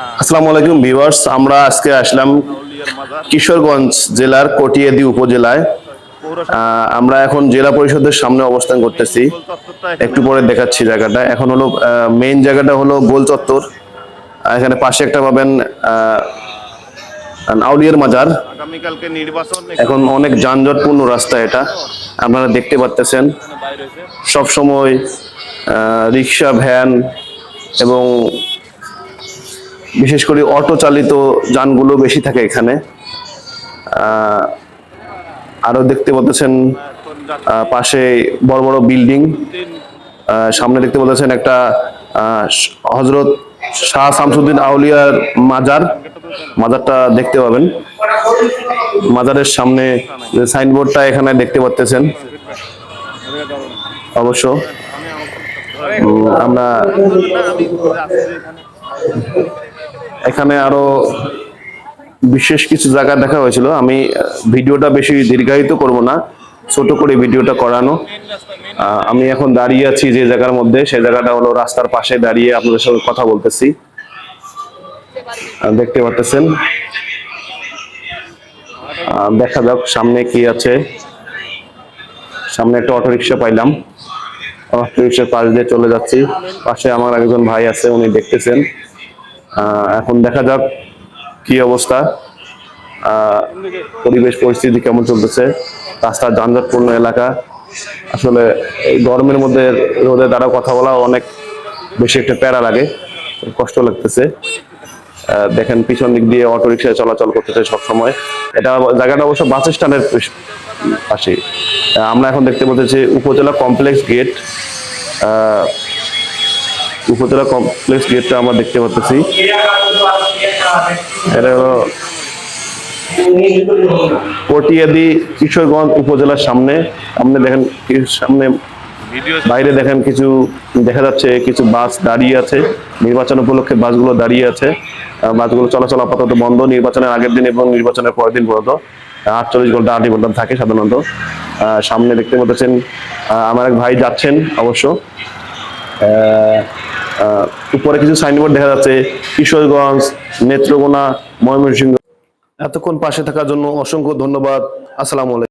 আসসালামু আলাইকুম ভিউয়ার্স, আমরা আজকে আসলাম কিশোরগঞ্জ জেলার কটিয়াদি উপজেলায়। আমরা এখন জেলা পরিষদের সামনে অবস্থান করতেছি। একটু পরে দেখাচ্ছি জায়গাটা। এখন হলো মেইন জায়গাটা হলো গোল চত্বর। এখানে পাশে একটা পাবেন আউলিয়ার মাজার। এখন অনেক যানজটপূর্ণ রাস্তা এটা। আপনারা দেখতে পাচ্তেছেন সব সময় রিক্সা, ভ্যান এবং বিশেষ করে অটো চালিত যানগুলো বেশি থাকে এখানে। আরও দেখতে পাচ্ছেন পাশে বড় বড় বিল্ডিং। সামনে দেখতে পাচ্ছেন একটা হজরত শাহ শামসুদ্দিন আউলিয়ার মাজার। মাজারটা দেখতে পাবেন। মাজারের সামনে সাইনবোর্ডটা এখানে দেখতে পাচ্তেছেন অবশ্য। আমরা এখানে আরও বিশেষ কিছু জায়গা দেখা হয়েছিল। আমি ভিডিওটা বেশি দীর্ঘায়িত করব না, ছোট করে ভিডিওটা করানো। আমি এখন দাঁড়িয়ে আছি যে জায়গার মধ্যে, সেই জায়গাটা হলো রাস্তার পাশে দাঁড়িয়ে আপনাদের সঙ্গে কথা বলতেছি। দেখতে পাচ্ছেন দেখা যাক, সামনে কি আছে। সামনে একটা অটো রিক্সা পাইলাম। অটো রিক্সার পাশ দিয়ে চলে যাচ্ছি। পাশে আমার একজন ভাই আছে, উনি দেখতেছেন। এখন দেখা যাক কি অবস্থা। পরিবেশ পরিস্থিতি কেমন চলতেছে। রাস্তার যানজটপূর্ণ এলাকা। আসলে এই গরমের মধ্যে রোদে দ্বারা কথা বলা অনেক বেশি একটা প্যারা লাগে, কষ্ট লাগতেছে। দেখেন পিছন দিক দিয়ে অটো রিক্সায় চলাচল করতেছে সবসময়। এটা জায়গাটা অবশ্য বাস স্ট্যান্ডের পাশে আমরা এখন দেখতে পাচ্ছি উপজেলা কমপ্লেক্স গেট। উপজেলা কমপ্লেক্স গেটটা আমরা দেখতে পাচ্ছি এটা হলো পটিয়াদি কিশোরগঞ্জ উপজেলার সামনে। আপনি দেখেন সামনে বাইরে দেখেন কিছু, দেখা যাচ্ছে কিছু বাস দাঁড়িয়ে আছে। নির্বাচন উপলক্ষে বাসগুলো দাঁড়িয়ে আছে। বাসগুলো চলাচল আপাতত বন্ধ। নির্বাচনের আগের দিন এবং নির্বাচনের পরের দিন পর্যন্ত আটচল্লিশ ঘণ্টা আট ঘণ্টা থাকে সাধারণত। সামনে দেখতে পাচ্ছেন আমার এক ভাই যাচ্ছেন অবশ্য। উপরে কিছু সাইনবোর্ড দেখা যাচ্ছে, কিশোরগঞ্জ, নেত্রকোনা, ময়মনসিংহ। এতক্ষণ পাশে থাকার জন্য অসংখ্য ধন্যবাদ। আসসালামু আলাইকুম।